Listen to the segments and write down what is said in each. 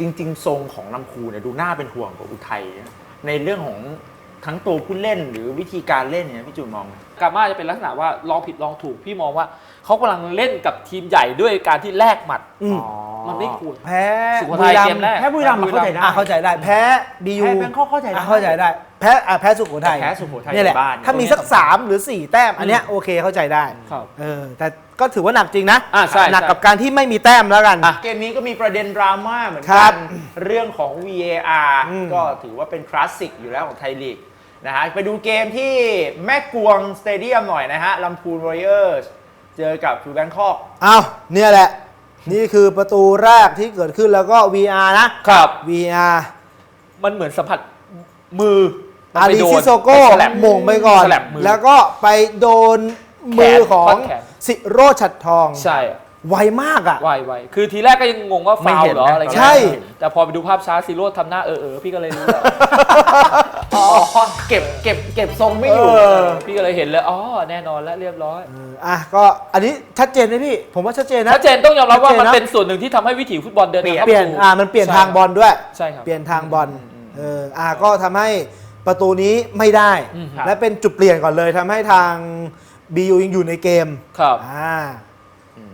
จริงๆ ทรงของลำพูเนี่ยดูน่าเป็นห่วงกว่าอุทัยนะในเรื่องของทั้งตัวผู้เล่นหรือวิธีการเล่นเนี่ยพี่จุนมองไหมกาม่าจะเป็นลักษณะว่าลองผิดลองถูกพี่มองว่าเขากำลังเล่นกับทีมใหญ่ด้วยการที่แลกหมัดอืมมันไม่ควร แพ้สุโขทัยเกมแรก แพ้บุรีรัมย์มาเข้าใจได้ อะเข้าใจได้ แพ้บียูแพ้แบงคอกเข้าใจได้เข้าใจได้ แพ้อะแพ้สุโขทัยแพ้สุโขทัยนี่แหละ ในบ้าน ถ้ามีสักสามหรือสี่แต้ม อันเนี้ยโอเคเข้าใจได้ ครับ เออ แต่ ก็ถือว่าหนักจริงนะอะใช่หนักใช่ กับการที่ไม่มีแต้มแล้วกัน เกมนี้ก็มีประเด็นดราม่าเหมือนครักับนเรื่องของ VAR อืม ก็ถือว่าเป็นคลาสสิกอยู่แล้วของไทยลีกนะฮะไปดูเกมที่แม่กวงสเตเดียมหน่อยนะฮะลำพูนวอริเออร์เจอกับฟูแบงคอก เอาเนี่ยแหละ นี่คือประตูแรกที่เกิดขึ้นแล้วก็ VR นะ ครับ VR มันเหมือนสัมผัสมือมันอาไปริโดนซิโซโก้ไปสลับหม่งไปก่อน สลับมือแล้วก็ไปโดน มือแขนของท่อนแขน สิโรจน์ฉัดทองใช่ไวมากอะ ไวไวคือทีแรกก็ยังงงว่าไม่ฟาวเห็นเหรอนะอะไรเงี้ยใช่ แต่พอไปดูภาพช้าซีโร่ทำหน้าเออเออพี่ก็เลยรู้แล้วอ๋อเก็บเก็บเก็บทรงไม่อยู่ เออ พี่ก็เลยเห็นเลยอ๋อแน่นอนแล้วเรียบร้อยเอออะก็อันนี้ชัดเจนนะพี่ ผมว่าชัดเจนนะ ชัดเจนต้องยอมรับว่าชัดเจนมันนะเป็นส่วนหนึ่งที่ทำให้วิถีฟุตบอลเดินทางข้าเปลี่ยนประตูอ่ามันเปลี่ยนใช่ทางบอลด้วย ใช่ครับ เปลี่ยนทางบอลเอออ่าก็ทำให้ประตูนี้ไม่ได้ อืมครับ และเป็นจุดเปลี่ยนก่อนเลยทำให้ทาง BU ยังอยู่ในเกมครับ อ่า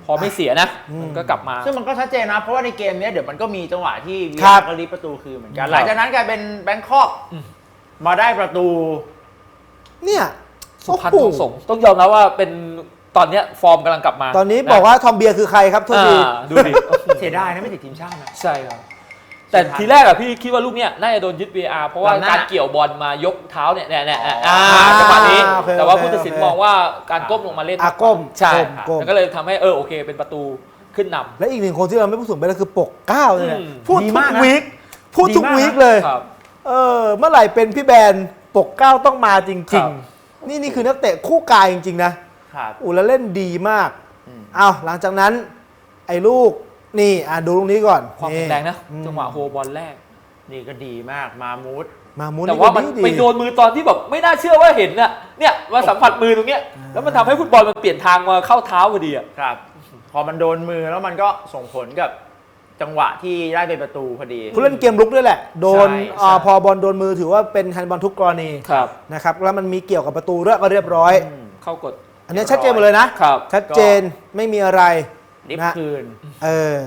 พอไม่เสียนะ อืม มันก็กลับมา ซึ่งมันก็ชัดเจนนะ เพราะว่าในเกมเนี้ยเดี๋ยวมันก็มีจังหวะที่ครัวีบก็รีบประตูคือเหมือนกันครับ หลังจากนั้นกลายเป็นแบงคอกอืมมาได้ประตู เนี่ยสุพรรณโอ้ทโหองสงฆ์ต้องยอมรับว่าเป็นตอนเนี้ยฟอร์มกำลังกลับมาตอนนี้บอกว่าทอมเบียร์คือใครครับโทุกที อ่าดูดิ เสียดายนะไม่ติดทีมชาตินะ ใช่ครับ แต่ทีแรกอะพี่คิดว่าลูกเนี้ยน่าจะโดนยึด VR เพราะว่าลำหน้าการเกี่ยวบอลมายกเท้าเนี่ยเนี่ยเนี่ยอ๋ออ่าอ่าจังหวะนี้ โอเคแต่ว่าโอเคผู้ตัดสินโอเค มองว่าการก้มลงมาเล่นอะก้มใช่ก้มครับก้มแล้วก็เลยทำให้เออโอเค เป็นประตูขึ้นนำ และอีกหนึ่งคนที่เราไม่พูดถึงไปแล้วคือปกเกล้าเนี่ยอืม พูดดีทุกมากนะวีคพูดทุกดีมากนะ วีคเลยครับ เออเมื่อไหร่เป็นพี่แบนปกเกล้าต้องมาจคริรัง บ ๆ นี่นี่คือนักเตะคู่กายจริง ๆ นะ ครับอูแล้วเล่นดีมาก อืม เอาหลังจากนั้นไอ้ลูก นี่อะดูลูกนี้ก่อนความแข็งแรงนะอืมจังหวะโฮบอลแรก นี่ก็ดีมากมามูดมามุนแต่ว่ามันดีไปโดนมือตอนที่แบบไม่น่าเชื่อว่าเห็นน่ะเนี่ยมาสัมผัสมือตรงเนี้ยแล้วมันทำให้ฟุตบอลมันเปลี่ยนทางมาเข้าเท้าพอดีอะครับ พอมันโดนมือแล้วมันก็ส่งผลกับจังหวะที่ได้เป็นประตูพอดีผู้เล่นเกมลุกด้วยแหละ โดนใช่อ่าใช่พอบอลโดนมือถือว่าเป็นแฮนด์บอลทุกกรณีครับนะครับแล้วมันมีเกี่ยวกับประตูด้วยก็เรียบร้อยอืมเข้ากด อันนี้ชัดเจนหมดเลยนะครับชัดเจนไม่มีอะไร ลิฟนะ คืนเออ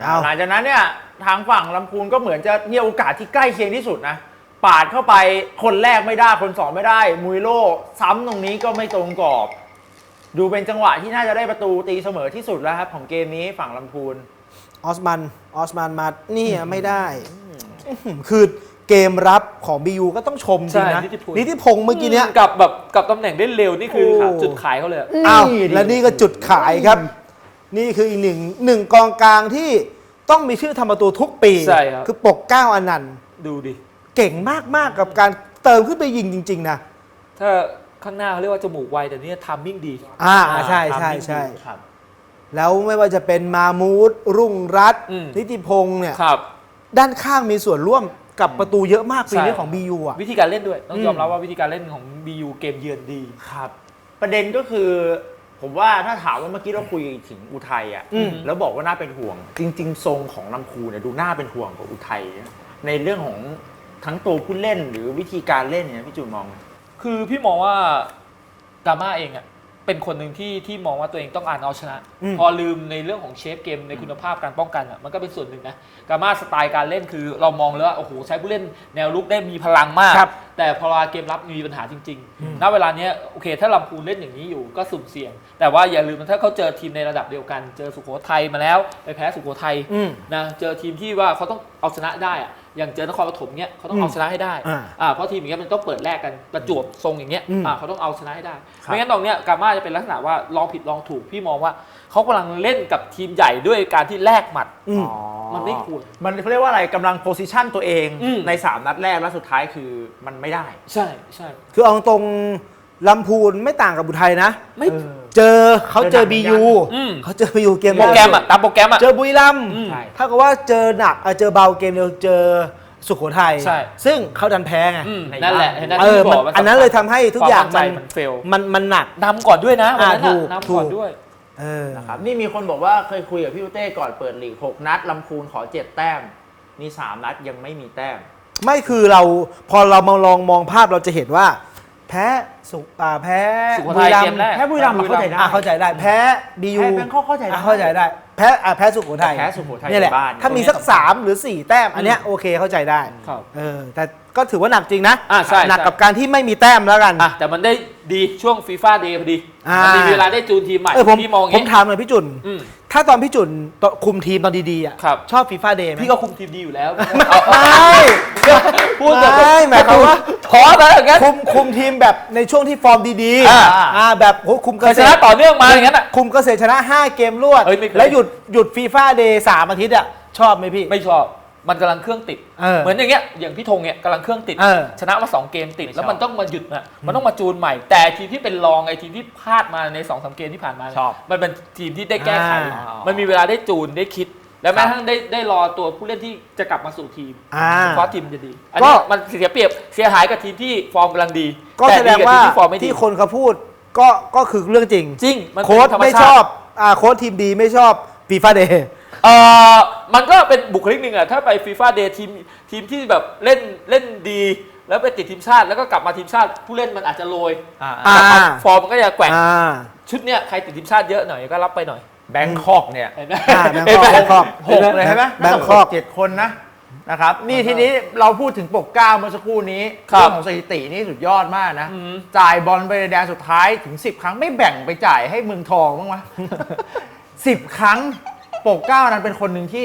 เอา หลังจากนั้นเนี่ยทางฝั่งลำพูนก็เหมือนจะมีโอกาสที่ใกล้เคียงที่สุดนะ ปาดเข้าไปคนแรกไม่ได้คนสองไม่ได้มุยโลซ้ำตรงนี้ก็ไม่ตรงกรอบ ดูเป็นจังหวะที่น่าจะได้ประตูตีเสมอที่สุดแล้วครับของเกมนี้ฝั่งลำพูน ออสมันออสมันมานี่อะไม่ได้อื้อหือคือเกมรับของ BU ก็ต้องชมจริงนะใช่นิติพลนิติพงศ์เมื่อกี้เนี้ยกับแบบกับตำแหน่งได้เร็วนี่คือโอ้หาจุดขายเขาเลยอะ อ้าวนี่ดิ และนี่ก็จุดขายครับ นี่คืออีกหนึ่งหนึ่งกองกลางที่ต้องมีชื่อทำประตูทุกปีใช่ครับ คือปกเก้าอนันต์ดูดิ เก่งมากๆกับการเติมขึ้นไปยิงจริง ๆ นะ ถ้าข้างหน้าเขาเรียกว่าจมูกไวแต่เนี่ยทามมิ่งดีอ่าอ่าใช่ใช่ทำได้ดีใช่ครับ แล้วไม่ว่าจะเป็นมามูดรุ่งรัตน์อืม นิติพงศ์เนี่ย ครับ ด้านข้างมีส่วนร่วมกับประตูเยอะมากปีใช่นี้ของ BU อะ วิธีการเล่นด้วย ต้องอืม ยอมรับว่าวิธีการเล่นของ BU เกมเยือนดี ครับ ประเด็นก็คือ ผมว่าถ้าถามว่าเมื่อกี้เราคุยถึงอุทัยอะอืมแล้วบอกว่าน่าเป็นห่วง จริง ๆ ทรงของลำพูนเนี่ยดูน่าเป็นห่วงกว่าอุทัยนะในเรื่องของทั้งตัวผู้เล่นหรือวิธีการเล่นเนี่ยพี่จูนมองไหมคือพี่มองว่ากาม่าเองอะ เป็นคนหนึ่งที่ที่มองว่าตัวเองต้องอ่านเอาชนะ อืม พอลืมในเรื่องของเชฟเกมในคุณภาพการป้องกันอะมันก็เป็นส่วนหนึ่งนะกาม่าสไตล์การเล่นคือเรามองแล้วว่าโอ้โหใช้ผู้เล่นแนวลุกได้มีพลังมาก ครับแต่พอเวลาเกมรับมีปัญหาจริงอืมๆณเวลาเนี้ยโอเคถ้าลำพูนเล่นอย่างนี้อยู่ก็สุ่มเสี่ยง แต่ว่าอย่าลืมถ้าเขาเจอทีมในระดับเดียวกัน เจอสุโขทัยมาแล้วไปแพ้สุโขทัยอืม นะเจอทีมที่ว่าเขาต้องเอาชนะได้อะ อย่างเจอนครปฐมเนี้ยเขาต้องเอาชนะให้ได้อ่าอ่าเพราะทีมอย่างเงี้ยมันต้องเปิดแลกกันประจวบทรงอย่างเงี้ยอืมอ่าเขาต้องเอาชนะให้ได้ครับไม่งั้นตรงเนี้ยกาม่าจะเป็นลักษณะว่าลองผิดลองถูกพี่มองว่าเขากำลังเล่นกับทีมใหญ่ด้วยการที่แลกหมัดอืมมันไม่ควรมันเขาเรียกว่าอะไรกำลังโพซิชันตัวเองอืมใน 3 นัดแรกแล้วสุดท้ายคือมันไม่ได้ ใช่ใช่คือเอาตรงลำพูนไม่ต่างกับอุทัยนะไม่ เออเจอเขาเจอเจอหนัก BU อืม เขาเจอ BU เกมโปรแกรมอะตามโปรแกรมอะเจอบุรีรัมย์อืมใช่ ถ้ากับว่าเจอหนักอะเจอเบาเกมเดียวเจอสุโขทัยใช่ ซึ่งเขาดันแพ้ไงอืมในนั่นแหละบ้านเห็นไหมเออที่มันบกว่าอันนั้นเลยทำให้ทุกอย่างควมันมั่นใจมันเฟลมันมันหนัก นำก่อนด้วยนะวันนั้นอ่าถูน่ะกนำก่อนถูกด้วย เออ นะครับนี่มีคนบอกว่าเคยคุยกับพี่อุเต้ก่อนเปิดลีก6นัดลำพูนขอ7แต้ม นี่3นัดยังไม่มีแต้ม ไม่คือเราพอเรามาลองมองภาพเราจะเห็นว่า แพ้สุอ่าแพ้สุโขทัยบุรีรัเกมมย์แรก แพ้บุรีรัมย์เข้าใจได้ อะเข้าใจได้แพ้บียูแพ้แบงคอกเข้าใจได้เข้าใจได้แพ้อะแพ้สุโขทัยแต่แพ้สุโขทัยนี่แหละในบ้าน ถ้ามีสักสามหรือสี่แต้มอันเนี้ยโอเคเข้าใจได้ครับ เออแต่ก็ถือว่าหนักจริงนะอะใช่หนักใช่ กับการที่ไม่มีแต้มแล้วกัน อะแต่มันได้ดีช่วงฟีฟ่าเดย์พอดีอ่ามันมีเวลาได้จูนทีมใหม่เออผมพี่มองอย่างผมงี้ ถามหน่อยพี่จุน อืม ถ้าตอนพี่จุนตอนคุมทีมตอนดีๆอะครับ ชอบฟีฟ่าเดย์ไหมพี่ก็คุมทีมดีอยู่แล้วไม่พูดแบบไม่หมายความว่าท้อไปอย่างนั้นคุมคุมทีมแบบในช่วงที่ฟอร์มดีอ่าอ่าแบบโหคุมเกเคยษชนะตรต่อเนื่องมาอย่างนั้นอะคุมเกษตรชนะ 5 เกมรวดเอ้ยไม่เคยแล้วหยุดหยุดฟีฟ่าเดย์สามอาทิตย์อะชอบไหมพี่ ไม่ชอบ มันกำลังเครื่องติด เออเหมือนอย่างเงี้ยอย่างพี่ธงเนี่ยกำลังเครื่องติด เออชนะมาสองเกมติดไม่ชอบแล้วมันต้องมาหยุดนะมันต้องมาจูนใหม่ แต่ทีมที่เป็นรองไอ้ทีมที่พลาดมาในสองสามเกมที่ผ่านมาชอบมันเป็นทีมที่ได้แก้ไขอ่ามันมีเวลาได้จูนได้คิด แล้วแม้ครับกระทั่งได้ได้รอตัวผู้เล่นที่จะกลับมาสู่ทีมอ่าเพราะทีมจะดีอันก็นี้มันเสียเปรียบเสียหายกับทีมที่ฟอร์มกำลังดีก็แสดงว่าต่ทีมที่ฟอร์มไม่ดีที่คนเขาพูดก็ก็คือเรื่องจริง จริงมันเป็นโค้ชธรรไม่ชาติชอบอ่าโค้ชทีมดีไม่ชอบฟีฟ่าเดย์ เออมันก็เป็นบุคลิกหนึ่งอะถ้าไปฟีฟ่าเดย์ทีมทีมที่แบบเล่นเล่นดี แล้วไปติดทีมชาติแล้วก็กลับมาทีมชาติ ผู้เล่นมันอาจจะโรยอ่าอ่า กลับมาฟอร์มมันก็จะแกว่งอ่า ชุดเนี้ยใครติดทีมชาติเยอะหน่อยก็รับไปหน่อยแบงคอกเนี่ยเห็นไหมอ่าแบงคอกแบงคอก หกเลยใช่ไหมแบงคอก เจ็ดคนนะนะครับ นี่ทีนี้เราพูดถึงปกเกล้าเมื่อสักครู่นี้ครับเรื่องของสถิตินี่สุดยอดมากนะ อืม จ่ายบอลไปในแดนสุดท้ายถึง 10 ครั้งไม่แบ่งไปจ่ายให้เมืองทองบ้างวะ 10 ครั้ง ปกเกล้านั้นเป็นคนหนึ่งที่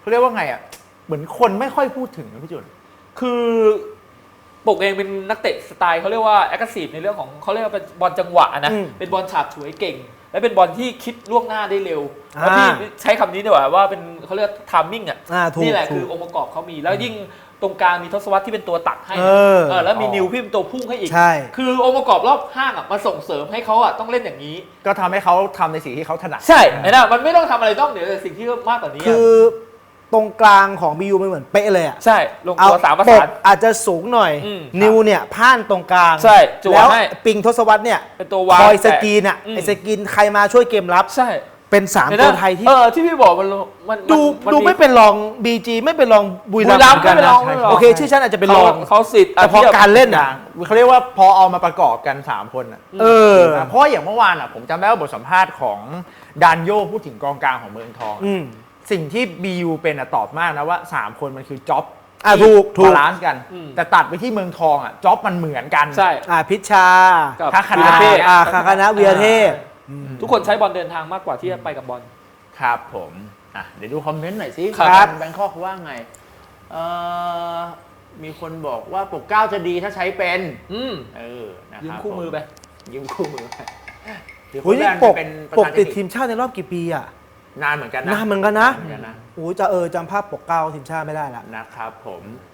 เขาเรียกว่าไงอะเหมือนคนไม่ค่อยพูดถึงนะพี่จุน คือปกเองเป็นนักเตะสไตล์เขาเรียกว่าแอคทีฟในเรื่องของเขาเรียกว่าเป็นบอลจังหวะนะ อืม เป็นบอลฉาบฉวยเก่ง และเป็นบอลที่คิดล่วงหน้าได้เร็วอ่าแล้วพี่ใช้คำนี้ดีกว่าว่าเป็นเขาเรียกทามมิ่งอะอ่าถูกนี่แหละถูกคือองค์ประกอบเขามีแล้วยิ่งตรงกลางมีทศวรรษที่เป็นตัวตัดให้เอนะอเออแล้วมีอ๋อนิวพี่เป็นตัวพุ่งให้อีกใช่คือองค์ประกอบรอบข้างอะมาส่งเสริมให้เขาอะต้องเล่นอย่างนี้ ก็ทำให้เขาทำในสิ่งที่เขาถนัดใช่ไอ้น่ะมันไม่ต้องทำอะไรนอกเหนือจากสิ่งที่มากกว่านี้ะคือ ตรงกลางของบียูมันเหมือนเป๊ะเลยอะใช่ ลงเอาตัวสามประปสากนอาจจะสูงหน่อย อืมนิวเนี่ยพ่านตรงกลางใช่จั่วแล้วให้ปิงทศวรรษเนี่ยเป็นตัววางคอยสแต่กรีนอะอืม ไอสกรีนใครมาช่วยเกมรับ ใช่เป็นสามเห็นไหตัวไทยที่ เออ ที่พี่บอกมันมันดูมันดูไม่เป็นรองบีจีไม่เป็นรองบุรีบุรีรัรัมมย์ย์เหมือนกันไม่เป็นรนะองไม่เป็นรองโอเคชื่อฉันอาจจะเป็นรเขาองเขาสิทธิ์แต่พอการเล่นออะย่างเขาเรียกว่าพอเอามาประกอบกัน 3 คนอะเออเพราะอย่างเมื่อวานอะผมจำได้ว่าบทสัมภาษณ์ของดานโยพูดถึงกองกลางของเมืองทองอืม สิ่งที่ BU เป็นอะตอบมากนะว่า 3 คนมันคือจ็อบอะถูกถูก บาลานซ์กัน อืม แต่ตัดไปที่เมืองทองอะจ็อบมันเหมือนกัน ใช่ อ่าพิชชากับถ้าคณะ วีรเทพ อ่าคาคณะเวียเทพ ทุกคนใช้บอลเดินทางมากกว่าที่จะไปกับบอล ครับผมอะเดี๋ยวดูคอมเมนต์หน่อยสิครับ แบงคอกว่าไงเอ่อมีคนบอกว่าปกเกล้าจะดีถ้าใช้เป็น อืมเออนะยืคมรับคู่มือไปยืมคู่มือไปเดี๋ยวโอ้ยนี่แบนปกเป็นประปกธานติดเทคทีนิคมชาติในรอบกี่ปีอะ นานเหมือนกันนะนานเหมือนกันนะเหมือนกันนะ โอ้ยจะเออจำภาพปกเก้าทีมชาติไม่ได้ละ นะครับผม